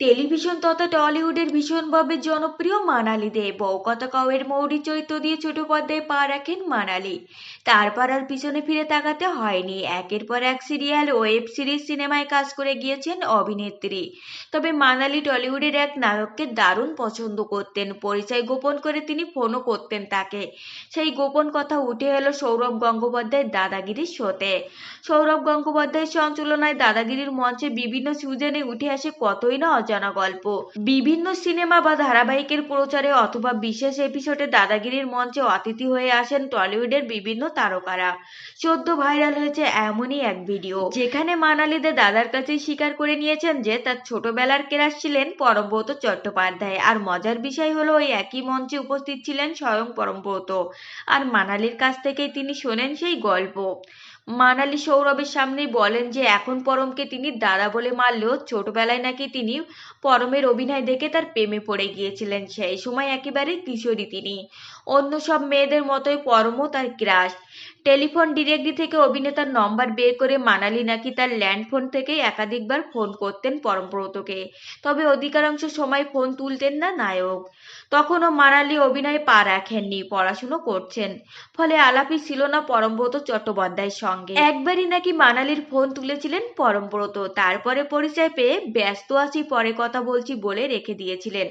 Television তথা টলিউডের ভীষণভাবে জনপ্রিয় মানালি দে বৌকথা কাউয়ের মৌরি চরিত্র দিয়ে ছোট পর্দায় পা রাখেন মানালি। তারপর আর পিছনে ফিরে তাকাতে হয়নি। একের পর এক সিরিয়াল ওয়েব সিরিজ সিনেমায় কাজ করে গিয়েছেন অভিনেত্রী। তবে মানালি টলিউডের এক নায়ককে দারুণ পছন্দ করতেন। পরিচয় গোপন করে তিনি ফোনও করতেন তাকে। সেই গোপন কথা উঠে এলো সৌরভ গঙ্গোপাধ্যায়ের দাদাগিরির শোতে সৌরভ গঙ্গোপাধ্যায়ের সঞ্চালনায় দাদাগিরির মঞ্চে বিভিন্ন সিজনে উঠে আসে কতই না অজানা গল্প। বিভিন্ন সিনেমা বা ধারাবাহিকের প্রচারে অথবা বিশেষ এপিসোডে দাদাগিরির মঞ্চে অতিথি হয়ে আসেন টলিউডের বিভিন্ন তারকারা। সদ্য ভাইরাল হয়েছে এমনই এক ভিডিও। যেখানে মানালিদের দাদার কাছে স্বীকার করে নিয়েছেন যে, তার ছোটবেলার ক্রাশ ছিলেন পরমব্রত চট্টোপাধ্যায়। আর মজার বিষয় হলো, ওই একই মঞ্চে উপস্থিত ছিলেন স্বয়ং পরমব্রত। আর মানালির কাছ থেকেই তিনি শোনেন সেই গল্প। মানালি সৌরভের সামনে বলেন যে, এখন পরমকে তিনি দাদা বলে মারলেও ছোটবেলায় নাকি তিনি পরমের অভিনয় দেখে তার প্রেমে পড়ে গিয়েছিলেন। সেই সময় একেবারে কিশোরী তিনি। অন্য সব মেয়েদের মতোই পরমও তার ক্রাশ। টেলিফোন ডিরেক্টরি থেকে অভিনেতার নম্বর বের করে মানালি নাকি তার ল্যান্ড ফোন থেকে একাধিকবার ফোন করতেন পরমব্রতকে তবে অধিকাংশ সময় ফোন তুলতেন না নায়ক। তখনও মানালি অভিনয়ে পা রাখেননি, পড়াশুনো করছেন। ফলে আলাপি ছিল না পরমব্রত চট্টোপাধ্যায়ের সঙ্গে। একবারই নাকি মানালির ফোন তুলেছিলেন পরমব্রত তারপরে পরিচয় পেয়ে ব্যস্ত আছি, পরে কথা বলছি বলে রেখে দিয়েছিলেন।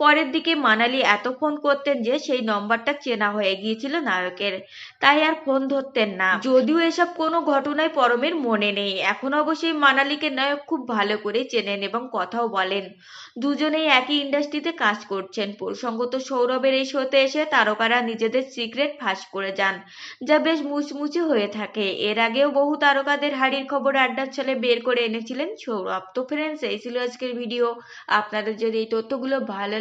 পরের দিকে মানালি এত ফোন করতেন যে সেই নম্বরটা চেনা হয়ে গিয়েছিল নায়কের। তাই আর ফোন ধরতেন না। যদিও এসব কোনো ঘটনায় পরমের মনে নেই। এখন অবশ্যই মানালিকে নায়ক খুব ভালো করে চেনেন এবং কথাও বলেন। দুজনেই একই ইন্ডাস্ট্রিতে কাজ করছেন। প্রসঙ্গত সৌরভের এই শোতে এসে তারকারা নিজেদের সিক্রেট ফাঁস করে যান, যা বেশ মুচমুচে হয়ে থাকে। এর আগেও বহু তারকাদের হাড়ির খবর আড্ডার ছলে বের করে এনেছিলেন সৌরভ। তো ফ্রেন্ডস এই ছিল আজকের ভিডিও আপনাদের যদি এই তথ্যগুলো ভালো